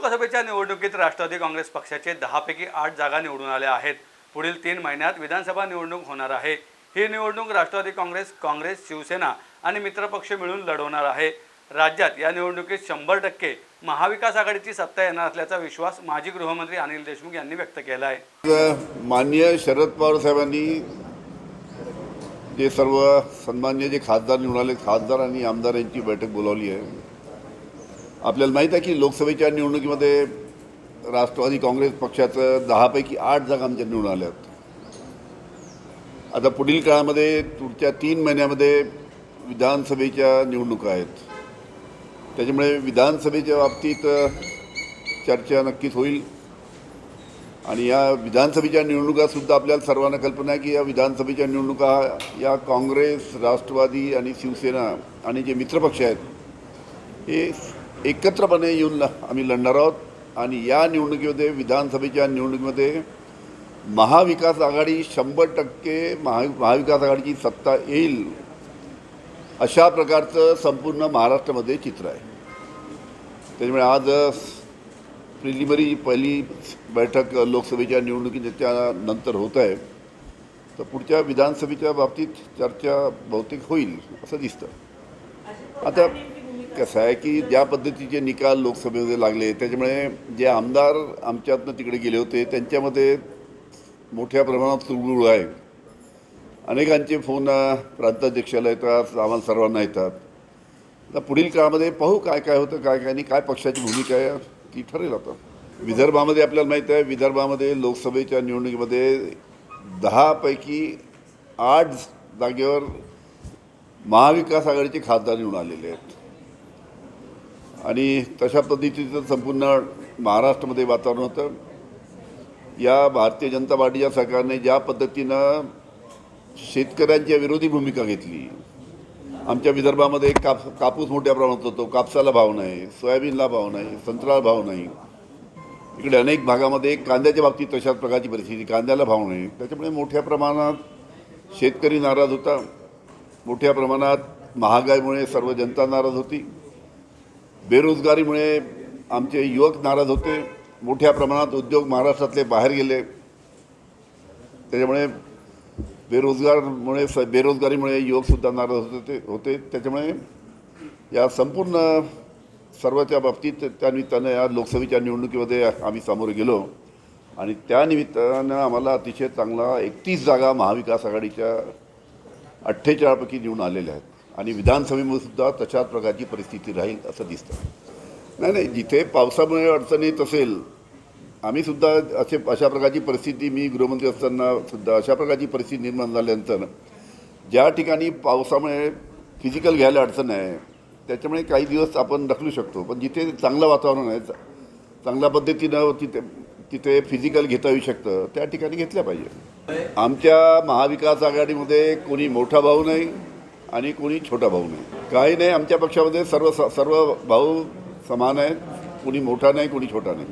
लोकसभेच्या निवडणुकीत राष्ट्रवादी काँग्रेस पक्षाचे दहापैकी आठ जागा निवडून आल्या आहेत. पुढील तीन महिन्यात विधानसभा निवडणूक होणार आहे. ही निवडणूक राष्ट्रवादी काँग्रेस काँग्रेस शिवसेना आणि मित्रपक्ष मिळून लढवणार आहे. राज्यात या निवडणुकीत शंभर टक्के महाविकास आघाडीची सत्ता येणार असल्याचा विश्वास माजी गृहमंत्री अनिल देशमुख यांनी व्यक्त केला आहे माननीय शरद पवार साहेबांनी जे सर्व सन्मान्य जे खासदार निवडून आले खासदार आणि आमदार यांची बैठक बोलावली आहे. आपल्याला माहीत आहे की लोकसभेच्या निवडणुकीमध्ये राष्ट्रवादी काँग्रेस पक्षाचं दहापैकी आठ जागा आमच्या निवडून आल्यात. आता पुढील काळामध्ये पुढच्या तीन महिन्यामध्ये विधानसभेच्या निवडणुका आहेत. त्याच्यामुळे विधानसभेच्या बाबतीत चर्चा नक्कीच होईल. आणि या विधानसभेच्या निवडणुकासुद्धा आपल्याला सर्वांना कल्पना आहे की या विधानसभेच्या निवडणुका या काँग्रेस राष्ट्रवादी आणि शिवसेना आणि जे मित्रपक्ष आहेत हे एकत्रपणे येऊन ल- आम्ही लढणार आहोत. आणि या निवडणुकीमध्ये विधानसभेच्या निवडणुकीमध्ये महाविकास आघाडी शंभर टक्के महा महाविकास आघाडीची सत्ता येईल अशा प्रकारचं संपूर्ण महाराष्ट्रामध्ये चित्र आहे. त्याच्यामुळे आज प्रिलिमरी पहिली बैठक लोकसभेच्या निवडणुकीच्या नंतर होत आहे. तर पुढच्या विधानसभेच्या बाबतीत चर्चा बहुतेक होईल असं दिसतं. आता कसं आहे की ज्या पद्धतीचे निकाल लोकसभेमध्ये लागले त्याच्यामुळे जे आमदार आमच्यातनं तिकडे गेले होते त्यांच्यामध्ये मोठ्या प्रमाणात तुळगुळ आहे. अनेकांचे फोन प्रांताध्यक्षाला येतात आम्हाला सर्वांना येतात. आता पुढील काळामध्ये पाहू काय काय होतं काय काय आणि काय पक्षाची भूमिका आहे ती ठरेल आता. विदर्भामध्ये आपल्याला माहीत आहे विदर्भामध्ये लोकसभेच्या निवडणुकीमध्ये दहापैकी आठ जागेवर महाविकास आघाडीचे खासदार निवडून आलेले आहेत. आणि तशा पद्धतीचं संपूर्ण महाराष्ट्रामध्ये वातावरण होतं. या भारतीय जनता पार्टीच्या सरकारने ज्या पद्धतीनं शेतकऱ्यांच्या विरोधी भूमिका घेतली आमच्या विदर्भामध्ये काप कापूस मोठ्या प्रमाणात होतो कापसाला भाव नाही सोयाबीनला भाव नाही संत्र्याला भाव नाही. इकडे अनेक भागामध्ये कांद्याच्या बाबतीत तशाच प्रकारची परिस्थिती कांद्याला भाव नाही. त्याच्यामुळे मोठ्या प्रमाणात शेतकरी नाराज होता. मोठ्या प्रमाणात महागाईमुळे सर्व जनता नाराज होती. बेरोजगारीमुळे आमचे युवक नाराज होते. मोठ्या प्रमाणात उद्योग महाराष्ट्रातले बाहेर गेले. त्याच्यामुळे बेरोजगारमुळे स बेरोजगारीमुळे युवकसुद्धा नाराज होते होते त्याच्यामुळे या संपूर्ण सर्वच्या बाबतीत त्यानिमित्तानं या लोकसभेच्या निवडणुकीमध्ये आम्ही सामोरे गेलो. आणि त्यानिमित्तानं आम्हाला अतिशय चांगला एकतीस जागा महाविकास आघाडीच्या अठ्ठेचाळपैकी निवडून आलेल्या आहेत. आणि विधानसभेमध्ये सुद्धा तशाच प्रकारची परिस्थिती राहील असं दिसतं. नाही नाही जिथे पावसामुळे अडचण येत असेल आम्ही सुद्धा असे अशा प्रकारची परिस्थिती मी गृहमंत्री असताना सुद्धा अशा प्रकारची परिस्थिती निर्माण झाल्यानंतर ज्या ठिकाणी पावसामुळे फिजिकल घ्यायला अडचण आहे त्याच्यामुळे काही दिवस आपण ढकलू शकतो. पण जिथे चांगलं वातावरण आहे चांगल्या पद्धतीनं तिथे तिथे फिजिकल घेता येऊ शकतं त्या ठिकाणी घेतल्या पाहिजे. आमच्या महाविकास आघाडीमध्ये कोणी मोठा भाऊ नाही आणि कोणी छोटा भाऊ नाही. काही नाही आमच्या पक्षामध्ये सर्व सर्व भाऊ समान आहेत. कोणी मोठा नाही कोणी छोटा नाही.